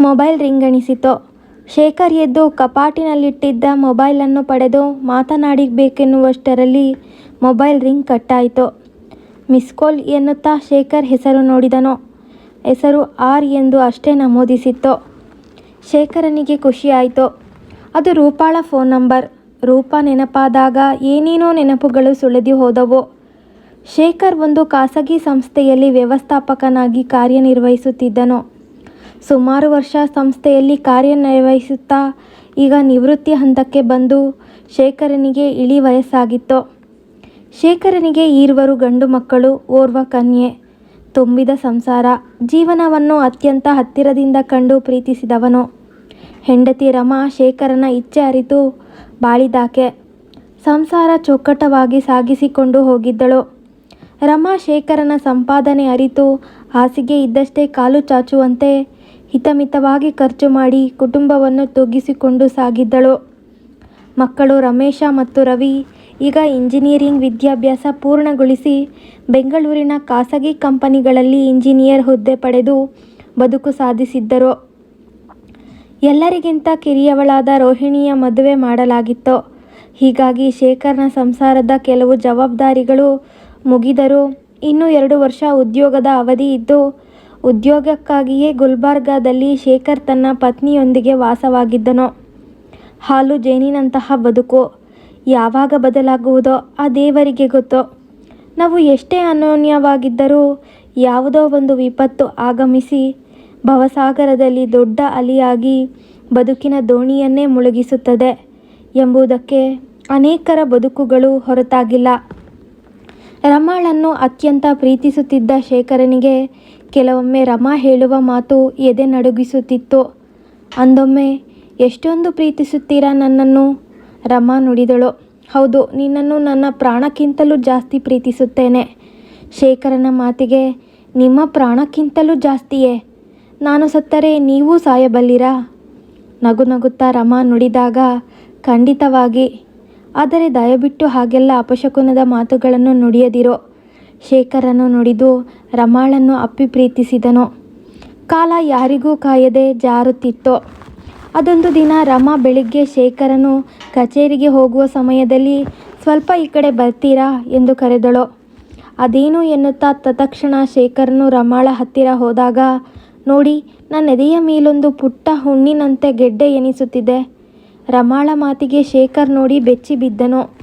Mobile ರಿಂಗಣಿಸಿತು. Shekhar ಎದ್ದು ಕಪಾಟಿನಲ್ಲಿಟ್ಟಿದ್ದ ಮೊಬೈಲನ್ನು ಪಡೆದು ಮಾತನಾಡಿಬೇಕೆನ್ನುವಷ್ಟರಲ್ಲಿ ಮೊಬೈಲ್ ರಿಂಗ್ ಕಟ್ಟಾಯಿತು. ಮಿಸ್ಕಾಲ್ ಎನ್ನುತ್ತಾ ಶೇಖರ್ ಹೆಸರು ನೋಡಿದನು. ಹೆಸರು ಆರ್ ಎಂದು ಅಷ್ಟೇ ನಮೂದಿಸಿತ್ತು. ಶೇಖರನಿಗೆ ಖುಷಿಯಾಯಿತು. ಅದು ರೂಪಾಳ ಫೋನ್ ನಂಬರ್. ರೂಪಾ ನೆನಪಾದಾಗ ಏನೇನೋ ನೆನಪುಗಳು ಸುಳಿದು ಹೋದವು. ಶೇಖರ್ ಒಂದು ಖಾಸಗಿ ಸಂಸ್ಥೆಯಲ್ಲಿ ವ್ಯವಸ್ಥಾಪಕನಾಗಿ ಕಾರ್ಯನಿರ್ವಹಿಸುತ್ತಿದ್ದನು. ಸುಮಾರು ವರ್ಷ ಸಂಸ್ಥೆಯಲ್ಲಿ ಕಾರ್ಯನಿರ್ವಹಿಸುತ್ತಾ ಈಗ ನಿವೃತ್ತಿ ಹಂತಕ್ಕೆ ಬಂದು ಶೇಖರನಿಗೆ ಇಳಿ ವಯಸ್ಸಾಗಿತ್ತು. ಶೇಖರನಿಗೆ ಈರ್ವರು ಗಂಡು ಮಕ್ಕಳು, ಓರ್ವ ಕನ್ಯೆ. ತುಂಬಿದ ಸಂಸಾರ. ಜೀವನವನ್ನು ಅತ್ಯಂತ ಹತ್ತಿರದಿಂದ ಕಂಡು ಪ್ರೀತಿಸಿದವನು. ಹೆಂಡತಿ ರಮಾ ಶೇಖರನ ಇಚ್ಛೆ ಅರಿತು ಬಾಳಿದಾಕೆ. ಸಂಸಾರ ಚೊಕ್ಕಟವಾಗಿ ಸಾಗಿಸಿಕೊಂಡು ಹೋಗಿದ್ದಳು. ರಮಾ ಶೇಖರನ ಸಂಪಾದನೆ ಅರಿತು ಹಾಸಿಗೆ ಇದ್ದಷ್ಟೇ ಕಾಲು ಚಾಚುವಂತೆ ಹಿತಮಿತವಾಗಿ ಖರ್ಚು ಮಾಡಿ ಕುಟುಂಬವನ್ನು ತೂಗಿಸಿಕೊಂಡು ಸಾಗಿದ್ದಳು. ಮಕ್ಕಳು ರಮೇಶ ಮತ್ತು ರವಿ ಈಗ ಇಂಜಿನಿಯರಿಂಗ್ ವಿದ್ಯಾಭ್ಯಾಸ ಪೂರ್ಣಗೊಳಿಸಿ ಬೆಂಗಳೂರಿನ ಖಾಸಗಿ ಕಂಪನಿಗಳಲ್ಲಿ ಇಂಜಿನಿಯರ್ ಹುದ್ದೆ ಪಡೆದು ಬದುಕು ಸಾಧಿಸಿದ್ದರು ಎಲ್ಲರಿಗಿಂತ ಕಿರಿಯವಳಾದ ರೋಹಿಣಿಯ ಮದುವೆ ಮಾಡಲಾಗಿತ್ತು. ಹೀಗಾಗಿ ಶೇಖರ್ನ ಸಂಸಾರದ ಕೆಲವು ಜವಾಬ್ದಾರಿಗಳು ಮುಗಿದರೂ ಇನ್ನೂ ಎರಡು ವರ್ಷ ಉದ್ಯೋಗದ ಅವಧಿ ಇದ್ದು, ಉದ್ಯೋಗಕ್ಕಾಗಿಯೇ ಗುಲ್ಬರ್ಗಾದಲ್ಲಿ ಶೇಖರ್ ತನ್ನ ಪತ್ನಿಯೊಂದಿಗೆ ವಾಸವಾಗಿದ್ದನು. ಹಾಲು ಜೇನಿನಂತಹ ಬದುಕು. ಯಾವಾಗ ಬದಲಾಗುವುದೋ ಆ ದೇವರಿಗೆ ಗೊತ್ತು. ನಾವು ಎಷ್ಟೇ ಅನ್ಯೋನ್ಯವಾಗಿದ್ದರೂ ಯಾವುದೋ ಒಂದು ವಿಪತ್ತು ಆಗಮಿಸಿ ಭವಸಾಗರದಲ್ಲಿ ದೊಡ್ಡ ಅಲಿಯಾಗಿ ಬದುಕಿನ ದೋಣಿಯನ್ನೇ ಮುಳುಗಿಸುತ್ತದೆ ಎಂಬುದಕ್ಕೆ ಅನೇಕರ ಬದುಕುಗಳು ಹೊರತಾಗಿಲ್ಲ. ರಮಾಳನ್ನು ಅತ್ಯಂತ ಪ್ರೀತಿಸುತ್ತಿದ್ದ ಶೇಖರನಿಗೆ ಕೆಲವೊಮ್ಮೆ ರಮಾ ಹೇಳುವ ಮಾತು ಎದೆ ನಡುಗಿಸುತ್ತಿತ್ತು. ಅಂದೊಮ್ಮೆ, ಎಷ್ಟೊಂದು ಪ್ರೀತಿಸುತ್ತೀರಾ ನನ್ನನ್ನು ರಮಾ ನುಡಿದಳು. ಹೌದು, ನಿನ್ನನ್ನು ನನ್ನ ಪ್ರಾಣಕ್ಕಿಂತಲೂ ಜಾಸ್ತಿ ಪ್ರೀತಿಸುತ್ತೇನೆ. ಶೇಖರನ ಮಾತಿಗೆ, ನಿಮ್ಮ ಪ್ರಾಣಕ್ಕಿಂತಲೂ ಜಾಸ್ತಿಯೇ? ನಾನು ಸತ್ತರೆ ನೀವೂ ಸಾಯಬಲ್ಲಿರಾ? ನಗುನಗುತ್ತಾ ರಮಾ ನುಡಿದಾಗ ಖಂಡಿತವಾಗಿ. ಆದರೆ ದಯವಿಟ್ಟು ಹಾಗೆಲ್ಲ ಅಪಶಕುನದ ಮಾತುಗಳನ್ನು ನುಡಿಯದಿರು. ಶೇಖರನು ನುಡಿದು ರಮಾಳನ್ನು ಅಪ್ಪಿ ಪ್ರೀತಿಸಿದನು. ಕಾಲ ಯಾರಿಗೂ ಕಾಯದೆ ಜಾರುತ್ತಿತ್ತು. ಅದೊಂದು ದಿನ ರಮಾ ಬೆಳಿಗ್ಗೆ ಶೇಖರನು ಕಚೇರಿಗೆ ಹೋಗುವ ಸಮಯದಲ್ಲಿ, ಸ್ವಲ್ಪ ಈ ಕಡೆ ಬರ್ತೀರಾ ಎಂದು ಕರೆದಳು. ಅದೇನು ಎನ್ನುತ್ತಾ ತತ್ಕ್ಷಣ ಶೇಖರನು ರಮಾಳ ಹತ್ತಿರ ಹೋದಾಗ, ನೋಡಿ, ನನ್ನ ಎದೆಯ ಮೇಲೊಂದು ಪುಟ್ಟ ಹುಣ್ಣಿನಂತೆ ಗೆಡ್ಡೆ ಎನಿಸುತ್ತಿದೆ. ರಮಾಳ ಮಾತಿಗೆ ಶೇಖರ್ ನೋಡಿ ಬೆಚ್ಚಿ ಬಿದ್ದನು.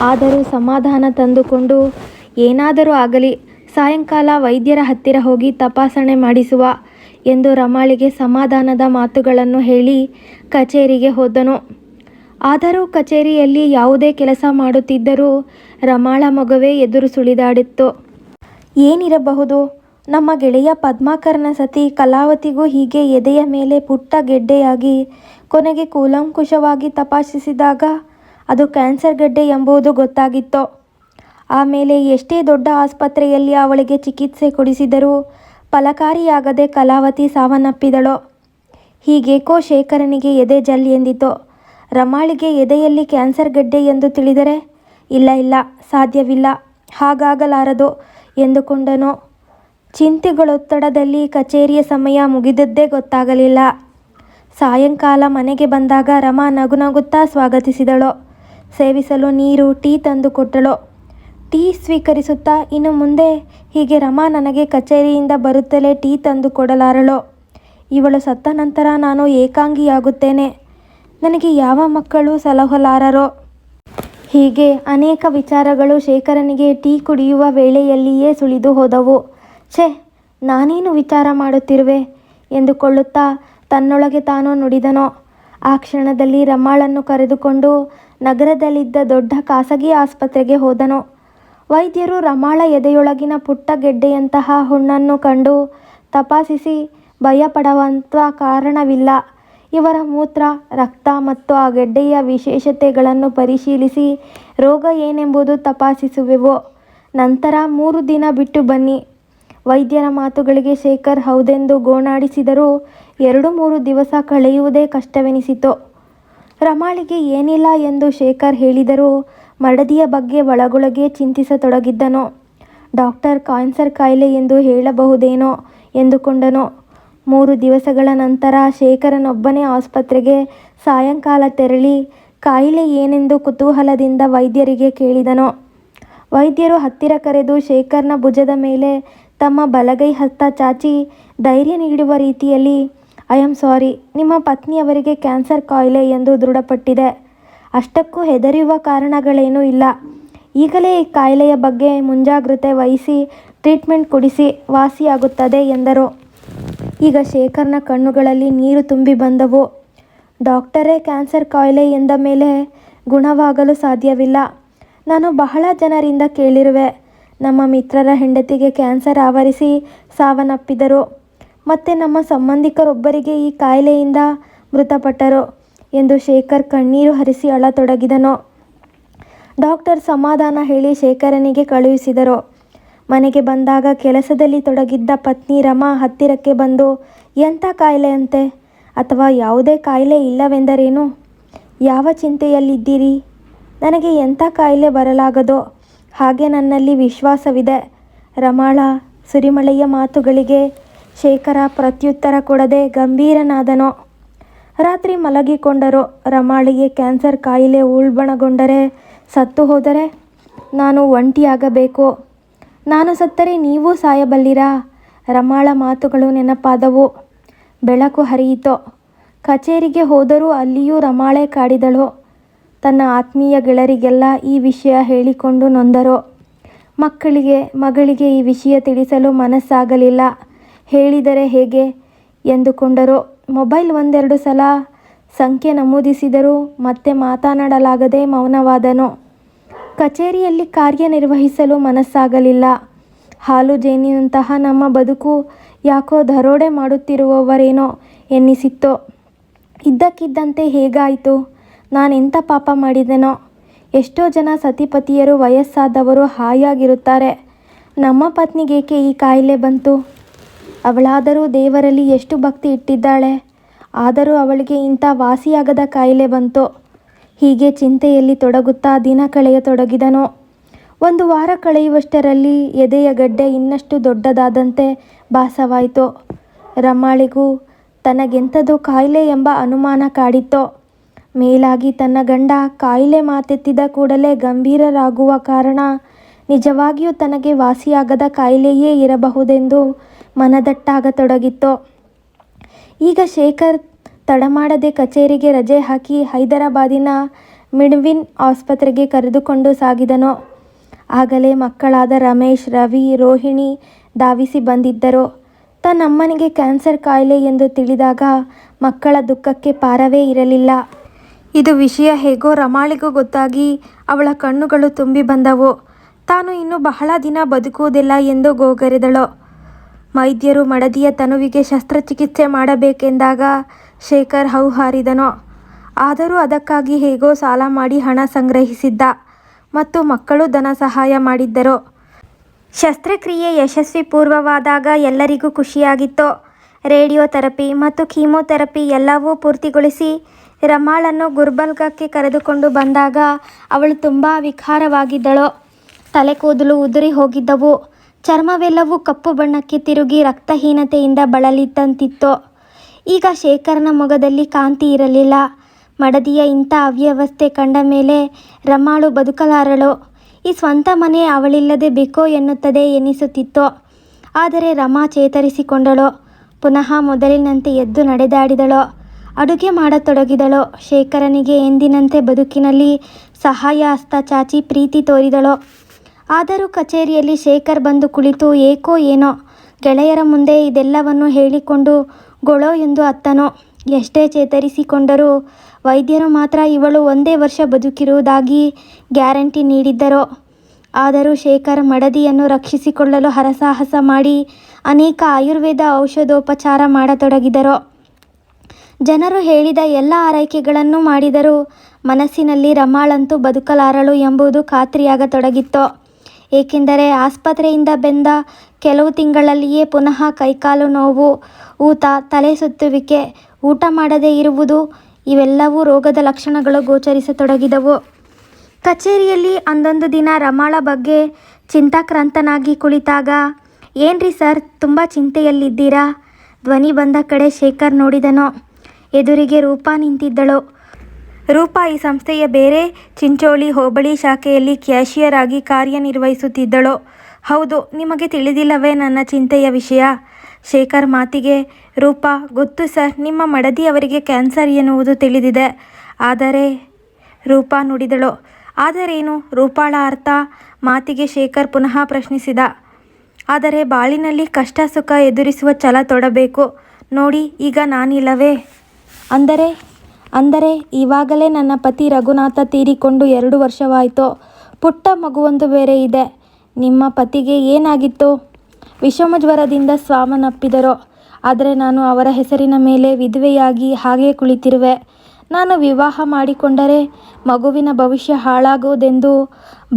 ಆದರೂ ಸಮಾಧಾನ ತಂದುಕೊಂಡು ಏನಾದರೂ ಆಗಲಿ, ಸಾಯಂಕಾಲ ವೈದ್ಯರ ಹತ್ತಿರ ಹೋಗಿ ತಪಾಸಣೆ ಮಾಡಿಸುವ ಎಂದು ರಮಾಳಿಗೆ ಸಮಾಧಾನದ ಮಾತುಗಳನ್ನು ಹೇಳಿ ಕಚೇರಿಗೆ ಹೋದನು. ಆದರೂ ಕಚೇರಿಯಲ್ಲಿ ಯಾವುದೇ ಕೆಲಸ ಮಾಡುತ್ತಿದ್ದರೂ ರಮಾಳ ಮಗುವೇ ಎದುರು ಸುಳಿದಾಡಿತ್ತು. ಏನಿರಬಹುದು? ನಮ್ಮ ಗೆಳೆಯ ಪದ್ಮಾಕರನ ಸತಿ ಕಲಾವತಿಗೂ ಹೀಗೆ ಎದೆಯ ಮೇಲೆ ಪುಟ್ಟ ಗೆಡ್ಡೆಯಾಗಿ ಕೊನೆಗೆ ಕೂಲಂಕುಷವಾಗಿ ತಪಾಸಿಸಿದಾಗ ಅದು ಕ್ಯಾನ್ಸರ್ ಗೆಡ್ಡೆ ಎಂಬುದು ಗೊತ್ತಾಗಿತ್ತು. ಆಮೇಲೆ ಎಷ್ಟೇ ದೊಡ್ಡ ಆಸ್ಪತ್ರೆಯಲ್ಲಿ ಅವಳಿಗೆ ಚಿಕಿತ್ಸೆ ಕೊಡಿಸಿದರೂ ಫಲಕಾರಿಯಾಗದೆ ಕಲಾವತಿ ಸಾವನ್ನಪ್ಪಿದಳು. ಹೀಗೇಕೋ ಶೇಖರನಿಗೆ ಎದೆ ಜಲ್ ಎಂದಿತು. ರಮಾಳಿಗೆ ಎದೆಯಲ್ಲಿ ಕ್ಯಾನ್ಸರ್ ಗೆಡ್ಡೆ ಎಂದು ತಿಳಿದರೆ ಇಲ್ಲ ಇಲ್ಲ ಸಾಧ್ಯವಿಲ್ಲ ಹಾಗಾಗಲಾರದು ಎಂದುಕೊಂಡನು. ಚಿಂತೆಗಳೊತ್ತಡದಲ್ಲಿ ಕಚೇರಿಯ ಸಮಯ ಮುಗಿದದ್ದೇ ಗೊತ್ತಾಗಲಿಲ್ಲ. ಸಾಯಂಕಾಲ ಮನೆಗೆ ಬಂದಾಗ ರಮಾ ನಗುನಗುತ್ತಾ ಸ್ವಾಗತಿಸಿದಳು. ಸೇವಿಸಲು ನೀರು, ಟೀ ತಂದು ಕೊಟ್ಟಳು. ಟೀ ಸ್ವೀಕರಿಸುತ್ತಾ ಇನ್ನು ಮುಂದೆ ಹೀಗೆ ರಮಾ ನನಗೆ ಕಚೇರಿಯಿಂದ ಬರುತ್ತಲೇ ಟೀ ತಂದು ಕೊಡಲಾರಳೋ ಇವಳು ಸತ್ತ ನಂತರ ನಾನು ಏಕಾಂಗಿಯಾಗುತ್ತೇನೆ. ನನಗೆ ಯಾವ ಮಕ್ಕಳು ಸಲಹಲಾರರೋ ಹೀಗೆ ಅನೇಕ ವಿಚಾರಗಳು ಶೇಖರನಿಗೆ ಟೀ ಕುಡಿಯುವ ವೇಳೆಯಲ್ಲಿಯೇ ಸುಳಿದು ಹೋದವು. ಛೇ, ನಾನೇನು ವಿಚಾರ ಮಾಡುತ್ತಿರುವೆ ಎಂದುಕೊಳ್ಳುತ್ತಾ ತನ್ನೊಳಗೆ ತಾನು ನುಡಿದನೋ ಆ ಕ್ಷಣದಲ್ಲಿ ರಮಾಳನ್ನು ಕರೆದುಕೊಂಡು ನಗರದಲ್ಲಿದ್ದ ದೊಡ್ಡ ಖಾಸಗಿ ಆಸ್ಪತ್ರೆಗೆ ಹೋದನು. ವೈದ್ಯರು ರಮಾಳ ಎದೆಯೊಳಗಿನ ಪುಟ್ಟ ಗೆಡ್ಡೆಯಂತಹ ಹುಣ್ಣನ್ನು ಕಂಡು ತಪಾಸಿಸಿ ಭಯಪಡುವಂಥ ಕಾರಣವಿಲ್ಲ. ಇವರ ಮೂತ್ರ, ರಕ್ತ ಮತ್ತು ಆ ಗೆಡ್ಡೆಯ ವಿಶೇಷತೆಗಳನ್ನು ಪರಿಶೀಲಿಸಿ ರೋಗ ಏನೆಂಬುದು ತಪಾಸಿಸುವೆವು. ನಂತರ ಮೂರು ದಿನ ಬಿಟ್ಟು ಬನ್ನಿ. ವೈದ್ಯರ ಮಾತುಗಳಿಗೆ ಶೇಖರ್ ಹೌದೆಂದು ಗೋಣಾಡಿಸಿದರೂ ಎರಡು ಮೂರು ದಿವಸ ಕಳೆಯುವುದೇ ಕಷ್ಟವೆನಿಸಿತು. ರಮಾಳಿಗೆ ಏನಿಲ್ಲ ಎಂದು ಶೇಖರ್ ಹೇಳಿದರೂ ಮಡದಿಯ ಬಗ್ಗೆ ಒಳಗೊಳಗೆ ಚಿಂತಿಸತೊಡಗಿದ್ದನು. ಡಾಕ್ಟರ್ ಕ್ಯಾನ್ಸರ್ ಕಾಯಿಲೆ ಎಂದು ಹೇಳಬಹುದೇನೋ ಎಂದುಕೊಂಡನು. ಮೂರು ದಿವಸಗಳ ನಂತರ ಶೇಖರನೊಬ್ಬನೇ ಆಸ್ಪತ್ರೆಗೆ ಸಾಯಂಕಾಲ ತೆರಳಿ ಕಾಯಿಲೆ ಏನೆಂದು ಕುತೂಹಲದಿಂದ ವೈದ್ಯರಿಗೆ ಕೇಳಿದನು. ವೈದ್ಯರು ಹತ್ತಿರ ಕರೆದು ಶೇಖರ್ನ ಭುಜದ ಮೇಲೆ ತಮ್ಮ ಬಲಗೈ ಹಸ್ತ ಚಾಚಿ ಧೈರ್ಯ ನೀಡುವ ರೀತಿಯಲ್ಲಿ ಐ ಆಮ್ ಸಾರಿ, ನಿಮ್ಮ ಪತ್ನಿಯವರಿಗೆ ಕ್ಯಾನ್ಸರ್ ಕಾಯಿಲೆ ಎಂದು ದೃಢಪಟ್ಟಿದೆ. ಅಷ್ಟಕ್ಕೂ ಹೆದರುವ ಕಾರಣಗಳೇನೂ ಇಲ್ಲ. ಈಗಲೇ ಈ ಕಾಯಿಲೆಯ ಬಗ್ಗೆ ಮುಂಜಾಗ್ರತೆ ವಹಿಸಿ, ಟ್ರೀಟ್ಮೆಂಟ್ ಕೊಡಿಸಿ ವಾಸಿಯಾಗುತ್ತದೆ ಎಂದರು. ಈಗ ಶೇಖರ್ನ ಕಣ್ಣುಗಳಲ್ಲಿ ನೀರು ತುಂಬಿ ಬಂದವು. ಡಾಕ್ಟರೇ ಕ್ಯಾನ್ಸರ್ ಕಾಯಿಲೆ ಎಂದ ಮೇಲೆ ಗುಣವಾಗಲು ಸಾಧ್ಯವಿಲ್ಲ. ನಾನು ಬಹಳ ಜನರಿಂದ ಕೇಳಿರುವೆ. ನಮ್ಮ ಮಿತ್ರರ ಹೆಂಡತಿಗೆ ಕ್ಯಾನ್ಸರ್ ಆವರಿಸಿ ಸಾವನ್ನಪ್ಪಿದರು. ಮತ್ತು ನಮ್ಮ ಸಂಬಂಧಿಕರೊಬ್ಬರಿಗೆ ಈ ಕಾಯಿಲೆಯಿಂದ ಮೃತಪಟ್ಟರು ಎಂದು ಶೇಖರ್ ಕಣ್ಣೀರು ಹರಿಸಿ ಅಳತೊಡಗಿದನು. ಡಾಕ್ಟರ್ ಸಮಾಧಾನ ಹೇಳಿ ಶೇಖರನಿಗೆ ಕಳುಹಿಸಿದರು. ಮನೆಗೆ ಬಂದಾಗ ಕೆಲಸದಲ್ಲಿ ತೊಡಗಿದ್ದ ಪತ್ನಿ ರಮಾ ಹತ್ತಿರಕ್ಕೆ ಬಂದು ಎಂಥ ಕಾಯಿಲೆ ಅಂತೆ ಅಥವಾ ಯಾವುದೇ ಕಾಯಿಲೆ ಇಲ್ಲವೆಂದರೇನು? ಯಾವ ಚಿಂತೆಯಲ್ಲಿದ್ದೀರಿ? ನನಗೆ ಎಂಥ ಕಾಯಿಲೆ ಬರಲಾಗದೋ, ಹಾಗೆ ನನ್ನಲ್ಲಿ ವಿಶ್ವಾಸವಿದೆ. ರಮಾಳ ಸುರಿಮಳೆಯ ಮಾತುಗಳಿಗೆ ಶೇಖರ ಪ್ರತ್ಯುತ್ತರ ಕೊಡದೆ ಗಂಭೀರನಾದನು. ರಾತ್ರಿ ಮಲಗಿಕೊಂಡರು. ರಮಾಳಿಗೆ ಕ್ಯಾನ್ಸರ್ ಕಾಯಿಲೆ ಉಲ್ಬಣಗೊಂಡರೆ ಸತ್ತು ಹೋದರೆ ನಾನು ಒಂಟಿಯಾಗಬೇಕು. ನಾನು ಸತ್ತರೆ ನೀವೂ ಸಾಯಬಲ್ಲಿರಾ? ರಮಾಳ ಮಾತುಗಳು ನೆನಪಾದವು. ಬೆಳಕು ಹರಿಯಿತು. ಕಚೇರಿಗೆ ಹೋದರೂ ಅಲ್ಲಿಯೂ ರಮಾಳೆ ಕಾಡಿದಳು. ತನ್ನ ಆತ್ಮೀಯ ಗೆಳರಿಗೆಲ್ಲ ಈ ವಿಷಯ ಹೇಳಿಕೊಂಡು ನೊಂದರು. ಮಕ್ಕಳಿಗೆ, ಮಗಳಿಗೆ ಈ ವಿಷಯ ತಿಳಿಸಲು ಮನಸ್ಸಾಗಲಿಲ್ಲ. ಹೇಳಿದರೆ ಹೇಗೆ ಎಂದುಕೊಂಡರು. ಮೊಬೈಲ್ ಒಂದೆರಡು ಸಲ ಸಂಖ್ಯೆ ನಮೂದಿಸಿದರೂ ಮತ್ತೆ ಮಾತನಾಡಲಾಗದೆ ಮೌನವಾದನು. ಕಚೇರಿಯಲ್ಲಿ ಕಾರ್ಯನಿರ್ವಹಿಸಲು ಮನಸ್ಸಾಗಲಿಲ್ಲ. ಹಾಲು ಜೇನಿನಂತಹ ನಮ್ಮ ಬದುಕು ಯಾಕೋ ದರೋಡೆ ಮಾಡುತ್ತಿರುವವರೇನೋ ಎನ್ನಿಸಿತ್ತು. ಇದ್ದಕ್ಕಿದ್ದಂತೆ ಹೇಗಾಯಿತು? ನಾನೆಂಥ ಪಾಪ ಮಾಡಿದೆನೋ? ಎಷ್ಟೋ ಜನ ಸತಿಪತಿಯರು ವಯಸ್ಸಾದವರು ಹಾಯಾಗಿರುತ್ತಾರೆ. ನಮ್ಮ ಪತ್ನಿಗೇಕೆ ಈ ಕಾಯಿಲೆ ಬಂತು? ಅವಳಾದರೂ ದೇವರಲ್ಲಿ ಎಷ್ಟು ಭಕ್ತಿ ಇಟ್ಟಿದ್ದಾಳೆ. ಆದರೂ ಅವಳಿಗೆ ಇಂಥ ವಾಸಿಯಾಗದ ಕಾಯಿಲೆ ಬಂತು. ಹೀಗೆ ಚಿಂತೆಯಲ್ಲಿ ತೊಡಗುತ್ತಾ ದಿನ ಕಳೆಯತೊಡಗಿದನು. ಒಂದು ವಾರ ಕಳೆಯುವಷ್ಟರಲ್ಲಿ ಎದೆಯ ಗಡ್ಡೆ ಇನ್ನಷ್ಟು ದೊಡ್ಡದಾದಂತೆ ಭಾಸವಾಯಿತು. ರಮಾಳಿಗೂ ತನಗೆಂಥದೋ ಕಾಯಿಲೆ ಎಂಬ ಅನುಮಾನ ಕಾಡಿತ್ತು. ಮೇಲಾಗಿ ತನ್ನ ಗಂಡ ಕಾಯಿಲೆ ಮಾತೆತ್ತಿದ ಕೂಡಲೇ ಗಂಭೀರರಾಗುವ ಕಾರಣ ನಿಜವಾಗಿಯೂ ತನಗೆ ವಾಸಿಯಾಗದ ಕಾಯಿಲೆಯೇ ಇರಬಹುದೆಂದು ಮನದಟ್ಟಾಗತೊಡಗಿತ್ತು. ಈಗ ಶೇಖರ್ ತಡಮಾಡದೆ ಕಚೇರಿಗೆ ರಜೆ ಹಾಕಿ ಹೈದರಾಬಾದಿನ ಮಿಡ್ವಿನ್ ಆಸ್ಪತ್ರೆಗೆ ಕರೆದುಕೊಂಡು ಸಾಗಿದನು. ಆಗಲೇ ಮಕ್ಕಳಾದ ರಮೇಶ್, ರವಿ, ರೋಹಿಣಿ ಧಾವಿಸಿ ಬಂದಿದ್ದರು. ತನ್ನಮ್ಮನಿಗೆ ಕ್ಯಾನ್ಸರ್ ಕಾಯಿಲೆ ಎಂದು ತಿಳಿದಾಗ ಮಕ್ಕಳ ದುಃಖಕ್ಕೆ ಪಾರವೇ ಇರಲಿಲ್ಲ. ಇದು ವಿಷಯ ಹೇಗೋ ರಮಾಳಿಗೂ ಗೊತ್ತಾಗಿ ಅವಳ ಕಣ್ಣುಗಳು ತುಂಬಿ ಬಂದವು. ತಾನು ಇನ್ನು ಬಹಳ ದಿನ ಬದುಕುವುದಿಲ್ಲ ಎಂದು ಗೋಗರೆದಳು. ವೈದ್ಯರು ಮಡದಿಯ ತನುವಿಗೆ ಶಸ್ತ್ರಚಿಕಿತ್ಸೆ ಮಾಡಬೇಕೆಂದಾಗ ಶೇಖರ್ ಹೌಹಾರಿದನು. ಆದರೂ ಅದಕ್ಕಾಗಿ ಹೇಗೋ ಸಾಲ ಮಾಡಿ ಹಣ ಸಂಗ್ರಹಿಸಿದ್ದ ಮತ್ತು ಮಕ್ಕಳು ಧನಸಹಾಯ ಮಾಡಿದ್ದರು. ಶಸ್ತ್ರಕ್ರಿಯೆ ಯಶಸ್ವಿಪೂರ್ವವಾದಾಗ ಎಲ್ಲರಿಗೂ ಖುಷಿಯಾಗಿತ್ತು. ರೇಡಿಯೋಥೆರಪಿ ಮತ್ತು ಕೀಮೋಥೆರಪಿ ಎಲ್ಲವೂ ಪೂರ್ತಿಗೊಳಿಸಿ ರಮಾಳನ್ನು ಗುರ್ಬಲ್ಗಕ್ಕೆ ಕರೆದುಕೊಂಡು ಬಂದಾಗ ಅವಳು ತುಂಬಾ ವಿಕಾರವಾಗಿದ್ದಳು. ತಲೆಕೂದಲು ಉದುರಿ ಹೋಗಿದ್ದವು. ಚರ್ಮವೆಲ್ಲವೂ ಕಪ್ಪು ಬಣ್ಣಕ್ಕೆ ತಿರುಗಿ ರಕ್ತಹೀನತೆಯಿಂದ ಬಳಲಿದ್ದಂತಿತ್ತು ಈಗ ಶೇಖರನ ಮೊಗದಲ್ಲಿ ಕಾಂತಿ ಇರಲಿಲ್ಲ. ಮಡದಿಯ ಇಂಥ ಅವ್ಯವಸ್ಥೆ ಕಂಡ ಮೇಲೆ ರಮಾಳು ಬದುಕಲಾರಳು. ಈ ಸ್ವಂತ ಮನೆ ಅವಳಿಲ್ಲದೆ ಬೇಕೋ ಎನ್ನುತ್ತದೆ ಎನಿಸುತ್ತಿತ್ತು ಆದರೆ ರಮಾ ಚೇತರಿಸಿಕೊಂಡಳು. ಪುನಃ ಮೊದಲಿನಂತೆ ಎದ್ದು ನಡೆದಾಡಿದಳು. ಅಡುಗೆ ಮಾಡತೊಡಗಿದಳು. ಶೇಖರನಿಗೆ ಎಂದಿನಂತೆ ಬದುಕಿನಲ್ಲಿ ಸಹಾಯ, ಹಸ್ತ, ಚಾಚಿ, ಪ್ರೀತಿ ತೋರಿದಳು. ಆದರೂ ಕಚೇರಿಯಲ್ಲಿ ಶೇಖರ್ ಬಂದು ಕುಳಿತು, ಏಕೋ, ಏನೋ ಗೆಳೆಯರ ಮುಂದೆ ಇದೆಲ್ಲವನ್ನು ಹೇಳಿಕೊಂಡು ಗೊಳೋ ಎಂದು ಅತ್ತನೋ ಎಷ್ಟೇ ಚೇತರಿಸಿಕೊಂಡರೂ ವೈದ್ಯರು ಮಾತ್ರ ಇವಳು ಒಂದೇ ವರ್ಷ ಬದುಕಿರುವುದಾಗಿ ಗ್ಯಾರಂಟಿ ನೀಡಿದ್ದರು. ಆದರೂ ಶೇಖರ್ ಮಡದಿಯನ್ನು ರಕ್ಷಿಸಿಕೊಳ್ಳಲು ಹರಸಾಹಸ ಮಾಡಿ ಅನೇಕ ಆಯುರ್ವೇದ ಔಷಧೋಪಚಾರ ಮಾಡತೊಡಗಿದರು. ಜನರು ಹೇಳಿದ ಎಲ್ಲ ಆರೈಕೆಗಳನ್ನು ಮಾಡಿದರೂ ಮನಸ್ಸಿನಲ್ಲಿ ರಮಾಳಂತೂ ಬದುಕಲಾರಳು ಎಂಬುದು ಖಾತ್ರಿಯಾಗತೊಡಗಿತ್ತು. ಏಕೆಂದರೆ ಆಸ್ಪತ್ರೆಯಿಂದ ಬೆಂದ ಕೆಲವು ತಿಂಗಳಲ್ಲಿಯೇ ಪುನಃ ಕೈಕಾಲು ನೋವು, ಊತ, ತಲೆ ಸುತ್ತುವಿಕೆ, ಊಟ ಮಾಡದೇ ಇರುವುದು ಇವೆಲ್ಲವೂ ರೋಗದ ಲಕ್ಷಣಗಳು ಗೋಚರಿಸತೊಡಗಿದವು. ಕಚೇರಿಯಲ್ಲಿ ಅಂದೊಂದು ದಿನ ರಮಾಳ ಬಗ್ಗೆ ಚಿಂತಾಕ್ರಾಂತನಾಗಿ ಕುಳಿತಾಗ ಏನ್ರಿ ಸರ್ ತುಂಬ ಚಿಂತೆಯಲ್ಲಿದ್ದೀರಾ? ಧ್ವನಿ ಬಂದ ಕಡೆ ಶೇಖರ್ ನೋಡಿದನು ಎದುರಿಗೆ ರೂಪಾ ನಿಂತಿದ್ದಳು ರೂಪಾ ಈ ಸಂಸ್ಥೆಯ ಬೇರೆ ಚಿಂಚೋಳಿ ಹೋಬಳಿ ಶಾಖೆಯಲ್ಲಿ ಕ್ಯಾಷಿಯರ್ ಆಗಿ ಕಾರ್ಯನಿರ್ವಹಿಸುತ್ತಿದ್ದಳು. ಹೌದು, ನಿಮಗೆ ತಿಳಿದಿಲ್ಲವೇ ನನ್ನ ಚಿಂತೆಯ ವಿಷಯ? ಶೇಖರ್ ಮಾತಿಗೆ, ರೂಪಾ, ಗೊತ್ತು ಸರ್, ನಿಮ್ಮ ಮಡದಿ ಅವರಿಗೆ ಕ್ಯಾನ್ಸರ್ ಎನ್ನುವುದು ತಿಳಿದಿದೆ. ಆದರೆ, ರೂಪಾ ನುಡಿದಳು. ಆದರೇನು? ರೂಪಾಳ ಅರ್ಥ? ಮಾತಿಗೆ ಶೇಖರ್ ಪುನಃ ಪ್ರಶ್ನಿಸಿದ. ಆದರೆ ಬಾಳಿನಲ್ಲಿ ಕಷ್ಟ ಸುಖ ಎದುರಿಸುವ ಛಲ ತೊಡಬೇಕು. ನೋಡಿ, ಈಗ ನಾನಿಲ್ಲವೇ? ಅಂದರೆ ಅಂದರೆ ಇವಾಗಲೇ ನನ್ನ ಪತಿ ರಘುನಾಥ ತೀರಿಕೊಂಡು ಎರಡು ವರ್ಷವಾಯಿತು? ಪುಟ್ಟ ಮಗುವೊಂದು ಬೇರೆ ಇದೆ. ನಿಮ್ಮ ಪತಿಗೆ ಏನಾಗಿತ್ತು? ವಿಷಮ ಜ್ವರದಿಂದ ಸಾವನ್ನಪ್ಪಿದರು ಆದರೆ ನಾನು ಅವರ ಹೆಸರಿನ ಮೇಲೆ ವಿಧವೆಯಾಗಿ ಹಾಗೇ ಕುಳಿತಿರುವೆ. ನಾನು ವಿವಾಹ ಮಾಡಿಕೊಂಡರೆ ಮಗುವಿನ ಭವಿಷ್ಯ ಹಾಳಾಗುವುದೆಂದು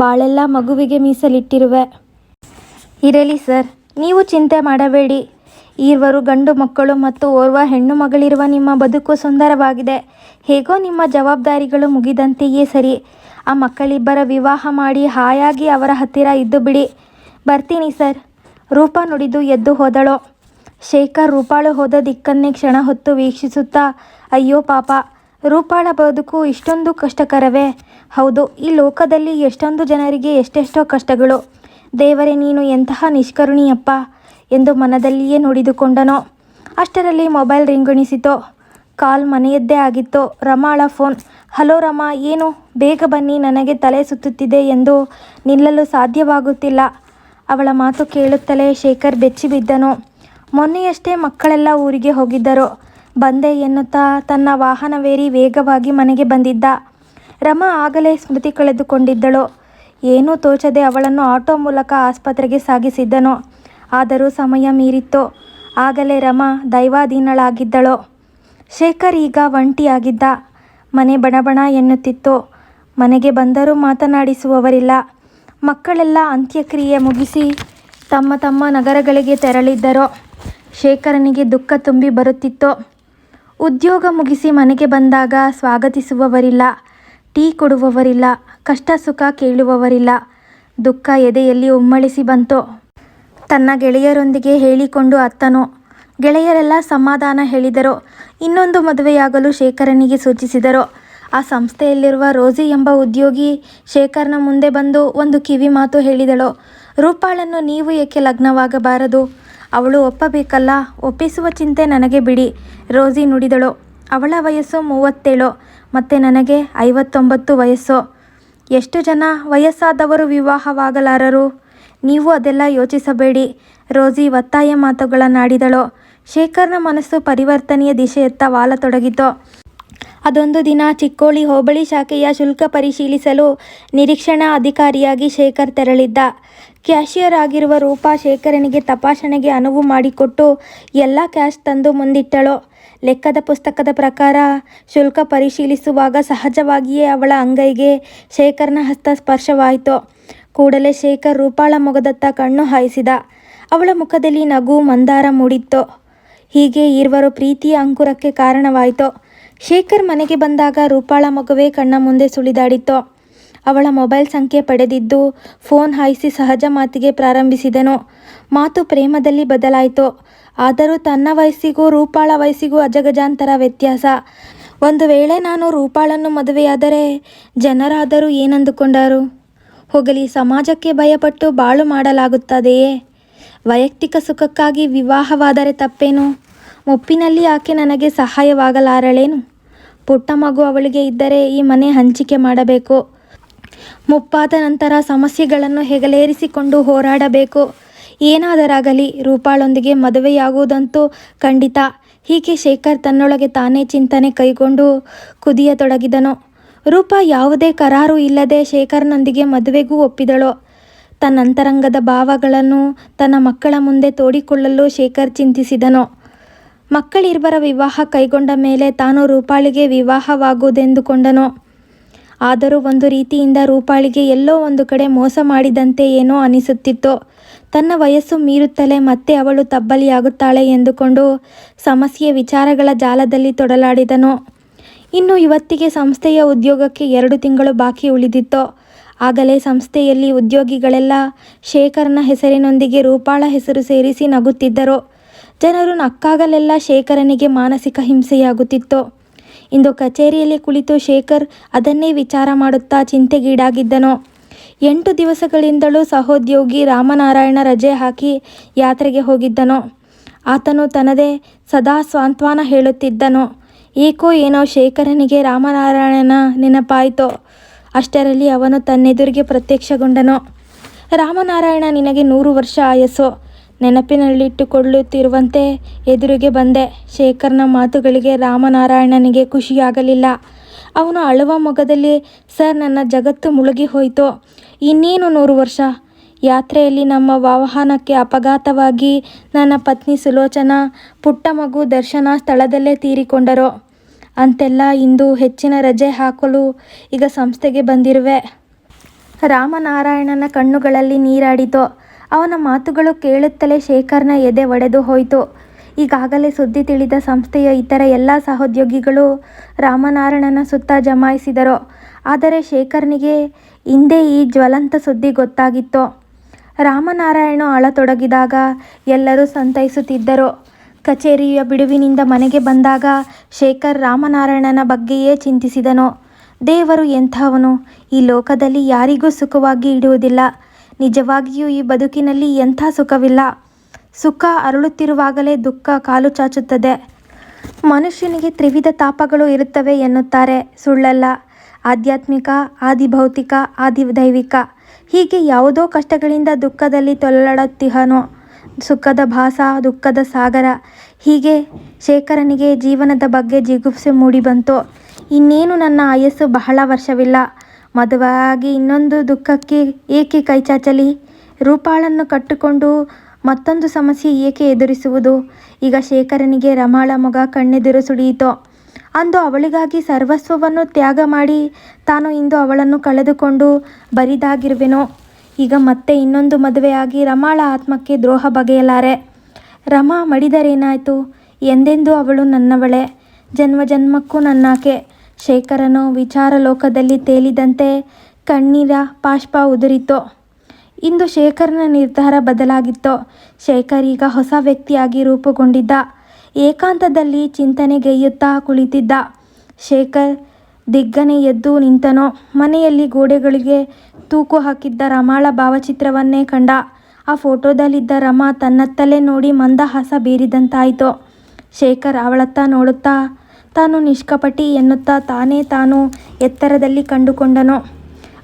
ಬಾಳೆಲ್ಲ ಮಗುವಿಗೆ ಮೀಸಲಿಟ್ಟಿರುವೆ. ಇರಲಿ ಸರ್, ನೀವು ಚಿಂತೆ ಮಾಡಬೇಡಿ. ಈರ್ವರು ಗಂಡು ಮಕ್ಕಳು ಮತ್ತು ಓರ್ವ ಹೆಣ್ಣು ಮಗಳಿರುವ ನಿಮ್ಮ ಬದುಕು ಸುಂದರವಾಗಿದೆ. ಹೇಗೋ ನಿಮ್ಮ ಜವಾಬ್ದಾರಿಗಳು ಮುಗಿದಂತೆಯೇ ಸರಿ. ಆ ಮಕ್ಕಳಿಬ್ಬರ ವಿವಾಹ ಮಾಡಿ ಹಾಯಾಗಿ ಅವರ ಹತ್ತಿರ ಇದ್ದು ಬಿಡಿ. ಬರ್ತೀನಿ ಸರ್. ರೂಪ ನುಡಿದು ಎದ್ದು ಹೋದಳು. ಶೇಖರ್ ರೂಪಾಳು ಹೋದ ದಿಕ್ಕನ್ನೇ ಕ್ಷಣ ಹೊತ್ತು ವೀಕ್ಷಿಸುತ್ತಾ, ಅಯ್ಯೋ ಪಾಪ, ರೂಪಾಳ ಬದುಕು ಇಷ್ಟೊಂದು ಕಷ್ಟಕರವೇ? ಹೌದು, ಈ ಲೋಕದಲ್ಲಿ ಎಷ್ಟೊಂದು ಜನರಿಗೆ ಎಷ್ಟೆಷ್ಟೋ ಕಷ್ಟಗಳು. ದೇವರೇ, ನೀನು ಎಂತಹ ನಿಷ್ಕರುಣಿಯಪ್ಪ. ಎಂದು ಮನದಲ್ಲಿಯೇ ನುಡಿದುಕೊಂಡನೋ? ಅಷ್ಟರಲ್ಲಿ ಮೊಬೈಲ್ ರಿಂಗಣಿಸಿತು ಕಾಲ್ ಮನೆಯದ್ದೇ ಆಗಿತ್ತು? ರಮಾಳ ಫೋನ್. ಹಲೋ ರಮಾ, ಏನು? ಬೇಗ ಬನ್ನಿ, ನನಗೆ ತಲೆ ಸುತ್ತುತ್ತಿದೆ ಎಂದು ನಿಲ್ಲಲು ಸಾಧ್ಯವಾಗುತ್ತಿಲ್ಲ. ಅವಳ ಮಾತು ಕೇಳುತ್ತಲೇ ಶೇಖರ್ ಬೆಚ್ಚಿ ಬಿದ್ದನು? ಮೊನ್ನೆಯಷ್ಟೇ ಮಕ್ಕಳೆಲ್ಲ ಊರಿಗೆ ಹೋಗಿದ್ದರು. ಬಂದೆ ಎನ್ನುತ್ತಾ ತನ್ನ ವಾಹನವೇರಿ ವೇಗವಾಗಿ ಮನೆಗೆ ಬಂದಿದ್ದ. ರಮಾ ಆಗಲೇ ಸ್ಮೃತಿ ಕಳೆದುಕೊಂಡಿದ್ದಳು. ಏನೂ ತೋಚದೆ ಅವಳನ್ನು ಆಟೋ ಮೂಲಕ ಆಸ್ಪತ್ರೆಗೆ ಸಾಗಿಸಿದ್ದನು? ಆದರೂ ಸಮಯ ಮೀರಿತ್ತು? ಆಗಲೇ ರಮಾ ದೈವಾಧೀನಳಾಗಿದ್ದಳು? ಶೇಖರ್ ಈಗ ಒಂಟಿಯಾಗಿದ್ದ. ಮನೆ ಬಣಬಣ ಎನ್ನುತ್ತಿತ್ತು? ಮನೆಗೆ ಬಂದರೂ ಮಾತನಾಡಿಸುವವರಿಲ್ಲ. ಮಕ್ಕಳೆಲ್ಲ ಅಂತ್ಯಕ್ರಿಯೆ ಮುಗಿಸಿ ತಮ್ಮ ತಮ್ಮ ನಗರಗಳಿಗೆ ತೆರಳಿದ್ದರು? ಶೇಖರನಿಗೆ ದುಃಖ ತುಂಬಿ ಬರುತ್ತಿತ್ತು? ಉದ್ಯೋಗ ಮುಗಿಸಿ ಮನೆಗೆ ಬಂದಾಗ ಸ್ವಾಗತಿಸುವವರಿಲ್ಲ, ಟೀ ಕೊಡುವವರಿಲ್ಲ ಕಷ್ಟ ಸುಖ ಕೇಳುವವರಿಲ್ಲ. ದುಃಖ ಎದೆಯಲ್ಲಿ ಉಮ್ಮಳಿಸಿ ಬಂತು? ತನ್ನ ಗೆಳೆಯರೊಂದಿಗೆ ಹೇಳಿಕೊಂಡು ಅತ್ತನು. ಗೆಳೆಯರೆಲ್ಲ ಸಮಾಧಾನ ಹೇಳಿದರು. ಇನ್ನೊಂದು ಮದುವೆಯಾಗಲು ಶೇಖರನಿಗೆ ಸೂಚಿಸಿದರು. ಆ ಸಂಸ್ಥೆಯಲ್ಲಿರುವ ರೋಜಿ ಎಂಬ ಉದ್ಯೋಗಿ ಶೇಖರ್ನ ಮುಂದೆ ಬಂದು ಒಂದು ಕಿವಿ ಮಾತು ಹೇಳಿದಳು. ರೂಪಾಳನ್ನು ನೀವು ಏಕೆ ಲಗ್ನವಾಗಬಾರದು? ಅವಳು ಒಪ್ಪಬೇಕಲ್ಲ? ಒಪ್ಪಿಸುವ ಚಿಂತೆ ನನಗೆ ಬಿಡಿ, ರೋಜಿ ನುಡಿದಳು. ಅವಳ ವಯಸ್ಸು ಮೂವತ್ತೇಳು, ಮತ್ತು ನನಗೆ ಐವತ್ತೊಂಬತ್ತು ವಯಸ್ಸು. ಎಷ್ಟು ಜನ ವಯಸ್ಸಾದವರು ವಿವಾಹವಾಗಲಾರರು? ನೀವು ಅದೆಲ್ಲ ಯೋಚಿಸಬೇಡಿ. ರೋಜಿ ಒತ್ತಾಯ ಮಾತುಗಳನ್ನಾಡಿದಳು. ಶೇಖರ್ನ ಮನಸ್ಸು ಪರಿವರ್ತನೆಯ ದಿಶೆಯತ್ತ ವಾಲತೊಡಗಿತು. ಅದೊಂದು ದಿನ ಚಿಕ್ಕೋಳಿ ಹೋಬಳಿ ಶಾಖೆಯ ಶುಲ್ಕ ಪರಿಶೀಲಿಸಲು ನಿರೀಕ್ಷಣಾ ಅಧಿಕಾರಿಯಾಗಿ ಶೇಖರ್ ತೆರಳಿದ್ದ. ಕ್ಯಾಷಿಯರ್ ಆಗಿರುವ ರೂಪಾ ಶೇಖರನಿಗೆ ತಪಾಸಣೆಗೆ ಅನುವು ಮಾಡಿಕೊಟ್ಟು ಎಲ್ಲ ಕ್ಯಾಶ್ ತಂದು ಮುಂದಿಟ್ಟಳು. ಲೆಕ್ಕದ ಪುಸ್ತಕದ ಪ್ರಕಾರ ಶುಲ್ಕ ಪರಿಶೀಲಿಸುವಾಗ ಸಹಜವಾಗಿಯೇ ಅವಳ ಅಂಗೈಗೆ ಶೇಖರ್ನ ಹಸ್ತ ಸ್ಪರ್ಶವಾಯಿತು. ಕೂಡಲೇ ಶೇಖರ್ ರೂಪಾಳ ಮೊಗದತ್ತ ಕಣ್ಣು ಹಾಯಿಸಿದ. ಅವಳ ಮುಖದಲ್ಲಿ ನಗು ಮಂದಾರ ಮೂಡಿತ್ತು. ಹೀಗೆ ಇರುವರು ಪ್ರೀತಿಯ ಅಂಕುರಕ್ಕೆ ಕಾರಣವಾಯಿತು. ಶೇಖರ್ ಮನೆಗೆ ಬಂದಾಗ ರೂಪಾಳ ಮಗುವೇ ಕಣ್ಣ ಮುಂದೆ ಸುಳಿದಾಡಿತ್ತು. ಅವಳ ಮೊಬೈಲ್ ಸಂಖ್ಯೆ ಪಡೆದಿದ್ದು ಫೋನ್ ಹಾಯಿಸಿ ಸಹಜ ಮಾತಿಗೆ ಪ್ರಾರಂಭಿಸಿದನು. ಮಾತು ಪ್ರೇಮದಲ್ಲಿ ಬದಲಾಯಿತು. ಆದರೂ ತನ್ನ ವಯಸ್ಸಿಗೂ ರೂಪಾಳ ವಯಸ್ಸಿಗೂ ಅಜಗಜಾಂತರ ವ್ಯತ್ಯಾಸ. ಒಂದು ವೇಳೆ ನಾನು ರೂಪಾಳನ್ನು ಮದುವೆಯಾದರೆ ಜನರಾದರೂ ಏನಂದುಕೊಂಡರು? ಹೋಗಲಿ, ಸಮಾಜಕ್ಕೆ ಭಯಪಟ್ಟು ಬಾಳು ಮಾಡಲಾಗುತ್ತದೆಯೇ? ವೈಯಕ್ತಿಕ ಸುಖಕ್ಕಾಗಿ ವಿವಾಹವಾದರೆ ತಪ್ಪೇನು? ಮುಪ್ಪಿನಲ್ಲಿ ಆಕೆ ನನಗೆ ಸಹಾಯವಾಗಲಾರಳೇನು? ಪುಟ್ಟ ಮಗು ಅವಳಿಗೆ ಇದ್ದರೆ ಈ ಮನೆ ಹಂಚಿಕೆ ಮಾಡಬೇಕು. ಮುಪ್ಪಾದ ನಂತರ ಸಮಸ್ಯೆಗಳನ್ನು ಹೆಗಲೇರಿಸಿಕೊಂಡು ಹೋರಾಡಬೇಕು. ಏನಾದರಾಗಲಿ, ರೂಪಾಳೊಂದಿಗೆ ಮದುವೆಯಾಗುವುದಂತೂ ಖಂಡಿತ. ಹೀಗೆ ಶೇಖರ್ ತನ್ನೊಳಗೆ ತಾನೇ ಚಿಂತನೆ ಕೈಗೊಂಡು ಕುದಿಯತೊಡಗಿದನು. ರೂಪಾ ಯಾವುದೇ ಕರಾರು ಇಲ್ಲದೆ ಶೇಖರ್ನೊಂದಿಗೆ ಮದುವೆಗೂ ಒಪ್ಪಿದಳು. ತನ್ನ ಅಂತರಂಗದ ಭಾವಗಳನ್ನು ತನ್ನ ಮಕ್ಕಳ ಮುಂದೆ ತೋಡಿಕೊಳ್ಳಲು ಶೇಖರ್ ಚಿಂತಿಸಿದನು. ಮಕ್ಕಳಿರ್ಬರ ವಿವಾಹ ಕೈಗೊಂಡ ಮೇಲೆ ತಾನು ರೂಪಾಳಿಗೆ ವಿವಾಹವಾಗುವುದೆಂದುಕೊಂಡನು. ಆದರೂ ಒಂದು ರೀತಿಯಿಂದ ರೂಪಾಳಿಗೆ ಎಲ್ಲೋ ಒಂದು ಕಡೆ ಮೋಸ ಮಾಡಿದಂತೆ ಏನೋ ಅನಿಸುತ್ತಿತ್ತು. ತನ್ನ ವಯಸ್ಸು ಮೀರುತ್ತಲೇ ಮತ್ತೆ ಅವಳು ತಬ್ಬಲಿಯಾಗುತ್ತಾಳೆ ಎಂದುಕೊಂಡು ಸಮಸ್ಯೆ ವಿಚಾರಗಳ ಜಾಲದಲ್ಲಿ ತೊಡಲಾಡಿದನು. ಇನ್ನು ಇವತ್ತಿಗೆ ಸಂಸ್ಥೆಯ ಉದ್ಯೋಗಕ್ಕೆ ಎರಡು ತಿಂಗಳು ಬಾಕಿ ಉಳಿದಿತ್ತು. ಆಗಲೇ ಸಂಸ್ಥೆಯಲ್ಲಿ ಉದ್ಯೋಗಿಗಳೆಲ್ಲ ಶೇಖರ್ನ ಹೆಸರಿನೊಂದಿಗೆ ರೂಪಾಳ ಹೆಸರು ಸೇರಿಸಿ ನಗುತ್ತಿದ್ದರು. ಜನರು ನಕ್ಕಾಗಲೆಲ್ಲ ಶೇಖರನಿಗೆ ಮಾನಸಿಕ ಹಿಂಸೆಯಾಗುತ್ತಿತ್ತು. ಇಂದು ಕಚೇರಿಯಲ್ಲಿ ಕುಳಿತು ಶೇಖರ್ ಅದನ್ನೇ ವಿಚಾರ ಮಾಡುತ್ತಾ ಚಿಂತೆಗೀಡಾಗಿದ್ದನು. ಎಂಟು ದಿವಸಗಳಿಂದಲೂ ಸಹೋದ್ಯೋಗಿ ರಾಮನಾರಾಯಣ ರಜೆ ಹಾಕಿ ಯಾತ್ರೆಗೆ ಹೋಗಿದ್ದನು. ಆತನು ತನ್ನದೇ ಸದಾ ಸಾಂತ್ವನ ಹೇಳುತ್ತಿದ್ದನು. ಏಕೋ ಏನೋ ಶೇಖರನಿಗೆ ರಾಮನಾರಾಯಣನ ನೆನಪಾಯಿತು? ಅಷ್ಟರಲ್ಲಿ ಅವನು ತನ್ನೆದುರಿಗೆ ಪ್ರತ್ಯಕ್ಷಗೊಂಡನು? ರಾಮನಾರಾಯಣ ನಿನಗೆ ನೂರು ವರ್ಷ ಆಯಸ್ಸು? ನೆನಪಿನಲ್ಲಿಟ್ಟುಕೊಳ್ಳುತ್ತಿರುವಂತೆ ಎದುರಿಗೆ ಬಂದೆ. ಶೇಖರ್ನ ಮಾತುಗಳಿಗೆ ರಾಮನಾರಾಯಣನಿಗೆ ಖುಷಿಯಾಗಲಿಲ್ಲ. ಅವನು ಅಳುವ ಮೊಗದಲ್ಲಿ, ಸರ್, ನನ್ನ ಜಗತ್ತು ಮುಳುಗಿ ಹೋಯಿತು? ಇನ್ನೇನು ನೂರು ವರ್ಷ? ಯಾತ್ರೆಯಲ್ಲಿ ನಮ್ಮ ವಾಹನಕ್ಕೆ ಅಪಘಾತವಾಗಿ ನನ್ನ ಪತ್ನಿ ಸುಲೋಚನಾ, ಪುಟ್ಟ ಮಗು ದರ್ಶನ ಸ್ಥಳದಲ್ಲೇ ತೀರಿಕೊಂಡರು? ಅಂತೆಲ್ಲ ಇಂದು ಹೆಚ್ಚಿನ ರಜೆ ಹಾಕಲು ಈಗ ಸಂಸ್ಥೆಗೆ ಬಂದಿರುವೆ. ರಾಮನಾರಾಯಣನ ಕಣ್ಣುಗಳಲ್ಲಿ ನೀರಾಡಿತು. ಅವನ ಮಾತುಗಳು ಕೇಳುತ್ತಲೇ ಶೇಖರ್ನ ಎದೆ ಒಡೆದು ಹೋಯಿತು. ಈಗಾಗಲೇ ಸುದ್ದಿ ತಿಳಿದ ಸಂಸ್ಥೆಯ ಇತರ ಎಲ್ಲ ಸಹೋದ್ಯೋಗಿಗಳು ರಾಮನಾರಾಯಣನ ಸುತ್ತ ಜಮಾಯಿಸಿದರು. ಆದರೆ ಶೇಖರ್ನಿಗೆ ಹಿಂದೆ ಈ ಜ್ವಲಂತ ಸುದ್ದಿ ಗೊತ್ತಾಗಿತ್ತು. ರಾಮನಾರಾಯಣ ಅಳತೊಡಗಿದಾಗ ಎಲ್ಲರೂ ಸಂತೈಸುತ್ತಿದ್ದರು. ಕಚೇರಿಯ ಬಿಡುವಿನಿಂದ ಮನೆಗೆ ಬಂದಾಗ ಶೇಖರ್ ರಾಮನಾರಾಯಣನ ಬಗ್ಗೆಯೇ ಚಿಂತಿಸಿದನು. ದೇವರು ಎಂಥವನು? ಈ ಲೋಕದಲ್ಲಿ ಯಾರಿಗೂ ಸುಖವಾಗಿ ಇಡುವುದಿಲ್ಲ. ನಿಜವಾಗಿಯೂ ಈ ಬದುಕಿನಲ್ಲಿ ಎಂಥ ಸುಖವಿಲ್ಲ. ಸುಖ ಅರಳುತ್ತಿರುವಾಗಲೇ ದುಃಖ ಕಾಲು ಚಾಚುತ್ತದೆ. ಮನುಷ್ಯನಿಗೆ ತ್ರಿವಿಧ ತಾಪಗಳು ಇರುತ್ತವೆ ಎನ್ನುತ್ತಾರೆ. ಸುಳ್ಳಲ್ಲ. ಆಧ್ಯಾತ್ಮಿಕ, ಆದಿಭೌತಿಕ, ಆದಿದೈವಿಕ. ಹೀಗೆ ಯಾವುದೋ ಕಷ್ಟಗಳಿಂದ ದುಃಖದಲ್ಲಿ ತೊಳಲುತ್ತಿಹನು ಸುಖದ ಭಾಸ, ದುಃಖದ ಸಾಗರ. ಹೀಗೆ ಶೇಖರನಿಗೆ ಜೀವನದ ಬಗ್ಗೆ ಜಿಗುಪ್ಸೆ ಮೂಡಿಬಂತು ಇನ್ನೇನು ನನ್ನ ಆಯಸ್ಸು ಬಹಳ ವರ್ಷವಿಲ್ಲ. ಮದುವೆಯಾಗಿ ಇನ್ನೊಂದು ದುಃಖಕ್ಕೆ ಏಕೆ ಕೈಚಾಚಲಿ ರೂಪಾಳನ್ನು ಕಟ್ಟಿಕೊಂಡು ಮತ್ತೊಂದು ಸಮಸ್ಯೆ ಏಕೆ ಎದುರಿಸುವುದು? ಈಗ ಶೇಖರನಿಗೆ ರಮಾಳ ಮೊಗ ಕಣ್ಣೆದುರು ಸುಳಿಯಿತು? ಅಂದು ಅವಳಿಗಾಗಿ ಸರ್ವಸ್ವವನ್ನು ತ್ಯಾಗ ಮಾಡಿ ತಾನು ಇಂದು ಅವಳನ್ನು ಕಳೆದುಕೊಂಡು ಬರಿದಾಗಿರುವೆನೋ? ಈಗ ಮತ್ತೆ ಇನ್ನೊಂದು ಮದುವೆಯಾಗಿ ರಮಾಳ ಆತ್ಮಕ್ಕೆ ದ್ರೋಹ ಬಗೆಯಲಾರೆ. ರಮಾ ಮಡಿದರೇನಾಯಿತು? ಎಂದೆಂದೂ ಅವಳು ನನ್ನವಳೆ? ಜನ್ಮ ಜನ್ಮಕ್ಕೂ ನನ್ನಾಕೆ? ಶೇಖರನು ವಿಚಾರ ಲೋಕದಲ್ಲಿ ತೇಲಿದಂತೆ ಕಣ್ಣೀರ ಪಾಷ್ಪ ಉದುರಿತು. ಇಂದು ಶೇಖರನ ನಿರ್ಧಾರ ಬದಲಾಗಿತ್ತು. ಶೇಖರ್ ಈಗ ಹೊಸ ವ್ಯಕ್ತಿಯಾಗಿ ರೂಪುಗೊಂಡಿದ್ದ. ಏಕಾಂತದಲ್ಲಿ ಚಿಂತನೆಗೈಯುತ್ತಾ ಕುಳಿತಿದ್ದ. ಶೇಖರ್ ದಿಗ್ಗನೆ ಎದ್ದು ನಿಂತನೋ. ಮನೆಯಲ್ಲಿ ಗೋಡೆಗಳಿಗೆ ತೂಕು ಹಾಕಿದ್ದ ರಮಾಳ ಭಾವಚಿತ್ರವನ್ನೇ ಕಂಡ. ಆ ಫೋಟೋದಲ್ಲಿದ್ದ ರಮಾ ತನ್ನತ್ತಲೇ ನೋಡಿ ಮಂದಹಾಸ ಬೀರಿದಂತಾಯಿತು. ಶೇಖರ್ ಅವಳತ್ತ ನೋಡುತ್ತಾ, ತಾನು ನಿಷ್ಕಪಟಿ ಎನ್ನುತ್ತಾ ತಾನೇ ತಾನು ಎತ್ತರದಲ್ಲಿ ಕಂಡುಕೊಂಡನು.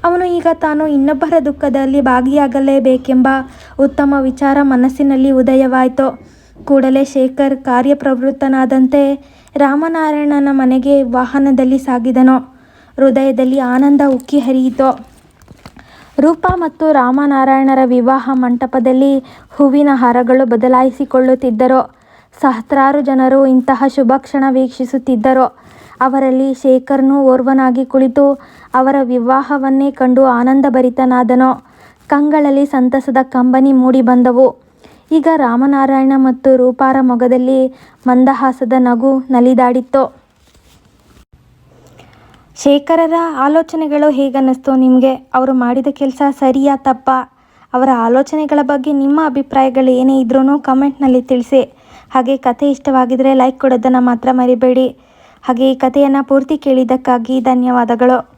ಅವನು ಈಗ ತಾನು ಇನ್ನೊಬ್ಬರ ದುಃಖದಲ್ಲಿ ಭಾಗಿಯಾಗಲೇಬೇಕೆಂಬ ಉತ್ತಮ ವಿಚಾರ ಮನಸ್ಸಿನಲ್ಲಿ ಉದಯವಾಯಿತು. ಕೂಡಲೇ ಶೇಖರ್ ಕಾರ್ಯಪ್ರವೃತ್ತನಾದಂತೆ ರಾಮನಾರಾಯಣನ ಮನೆಗೆ ವಾಹನದಲ್ಲಿ ಸಾಗಿದನು. ಹೃದಯದಲ್ಲಿ ಆನಂದ ಉಕ್ಕಿ ಹರಿಯಿತು. ರೂಪಾ ಮತ್ತು ರಾಮನಾರಾಯಣರ ವಿವಾಹ ಮಂಟಪದಲ್ಲಿ ಹೂವಿನ ಹಾರಗಳು ಬದಲಾಯಿಸಿಕೊಳ್ಳುತ್ತಿದ್ದರು. ಸಹಸ್ರಾರು ಜನರು ಇಂತಹ ಶುಭಕ್ಷಣ ವೀಕ್ಷಿಸುತ್ತಿದ್ದರು. ಅವರಲ್ಲಿ ಶೇಖರ್ನು ಓರ್ವನಾಗಿ ಕುಳಿತು ಅವರ ವಿವಾಹವನ್ನೇ ಕಂಡು ಆನಂದಭರಿತನಾದನು. ಕಂಗಳಲ್ಲಿ ಸಂತಸದ ಕಂಬನಿ ಮೂಡಿಬಂದವು ಈಗ ರಾಮನಾರಾಯಣ ಮತ್ತು ರೂಪಾರ ಮೊಗದಲ್ಲಿ ಮಂದಹಾಸದ ನಗು ನಲಿದಾಡಿತ್ತು. ಶೇಖರರ ಆಲೋಚನೆಗಳು ಹೇಗನ್ನಿಸ್ತು ನಿಮಗೆ? ಅವರು ಮಾಡಿದ ಕೆಲಸ ಸರಿಯಾ, ತಪ್ಪಾ? ಅವರ ಆಲೋಚನೆಗಳ ಬಗ್ಗೆ ನಿಮ್ಮ ಅಭಿಪ್ರಾಯಗಳು ಏನೇ ಇದ್ರೂ ಕಮೆಂಟ್ನಲ್ಲಿ ತಿಳಿಸಿ. ಹಾಗೆ ಕತೆ ಇಷ್ಟವಾಗಿದ್ದರೆ ಲೈಕ್ ಕೊಡೋದನ್ನು ಮಾತ್ರ ಮರಿಬೇಡಿ. ಹಾಗೆ ಈ ಕಥೆಯನ್ನು ಪೂರ್ತಿ ಕೇಳಿದ್ದಕ್ಕಾಗಿ ಧನ್ಯವಾದಗಳು.